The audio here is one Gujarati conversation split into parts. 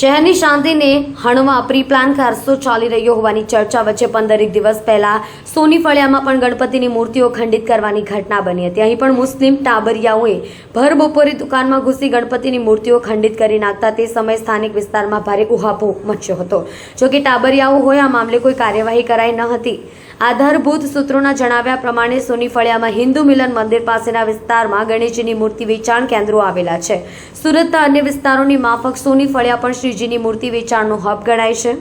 શહેરની શાંતિને હણવા પ્રી પ્લાન કારસો ચાલી રહ્યો હોવાની ચર્ચા વચ્ચે પંદરેક દિવસ પહેલા સોની ફળિયામાં પણ ગણપતિની મૂર્તિઓ ખંડિત કરવાની ઘટના બની હતી. અહીં પણ મુસ્લિમ ટાબરિયાઓએ ભર બપોરે દુકાનમાં ઘૂસી ગણપતિની મૂર્તિઓ ખંડિત કરી નાખતા તે સમયે સ્થાનિક વિસ્તારમાં ભારે ઉહાપો મચ્યો હતો. જોકે ટાબરિયાઓ હોય આ મામલે કોઈ કાર્યવાહી કરાઈ ન હતી. આધારભૂત સૂત્રોના જણાવ્યા પ્રમાણે સોની ફળિયામાં હિન્દુ મિલન મંદિર પાસેના વિસ્તારમાં ગણેશજીની મૂર્તિ વેચાણ કેન્દ્રો આવેલા છે. સુરતના અન્ય વિસ્તારોની માફક સોની ફળિયા પણ શ્રીજીની મૂર્તિ વેચાણનું હબ ગણાય છે.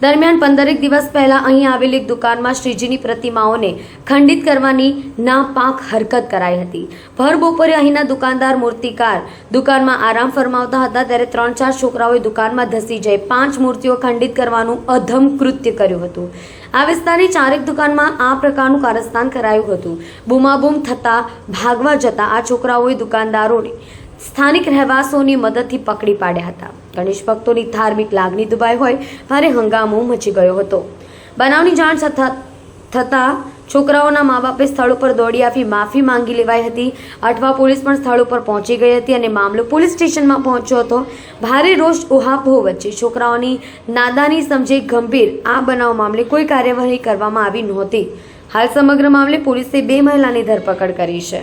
દરમિયાન પંદરેક દિવસ પહેલા અહીં આવેલી એક દુકાનમાં શ્રીજીની પ્રતિમાઓને ખંડિત કરવાની નાપાક હરકત કરાઈ હતી. ભર બપોરે અહીંના દુકાનદાર મૂર્તિકાર દુકાનમાં આરામ ફરમાવતા હતા, ત્યારે ત્રણ ચાર છોકરાઓએ દુકાનમાં ધસી જઈ પાંચ મૂર્તિઓ ખંડિત કરવાનું અધમ કૃત્ય કર્યું હતું. આ વિસ્તારની ચારેક દુકાનમાં આ પ્રકારનું કારસ્તાન કરાયું હતું. બૂમાબૂમ થતા ભાગવા જતા આ છોકરાઓએ દુકાનદારોને સ્થાનિક રહેવાસીઓની મદદથી પકડી પાડ્યા હતા. ગણેશ ભક્તોની ધાર્મિક લાગણી દુબાઈ હોય, ભારે હંગામો મચી ગયો હતો. બનાવની જાણ થતા છોકરાઓના મા બાપે સ્થળ ઉપર દોડી આવી, માફી માંગી લેવાઈ હતી. અઠવા પોલીસ પણ સ્થળ ઉપર પહોંચી ગઈ હતી અને મામલો પોલીસ સ્ટેશનમાં પહોંચ્યો હતો. ભારે રોષ ઉહાપોહ વચ્ચે છોકરાઓની નાદાની સમજે ગંભીર આ બનાવ મામલે કોઈ કાર્યવાહી કરવામાં આવી નહોતી. હાલ સમગ્ર મામલે પોલીસે બે મહિલાની ધરપકડ કરી છે.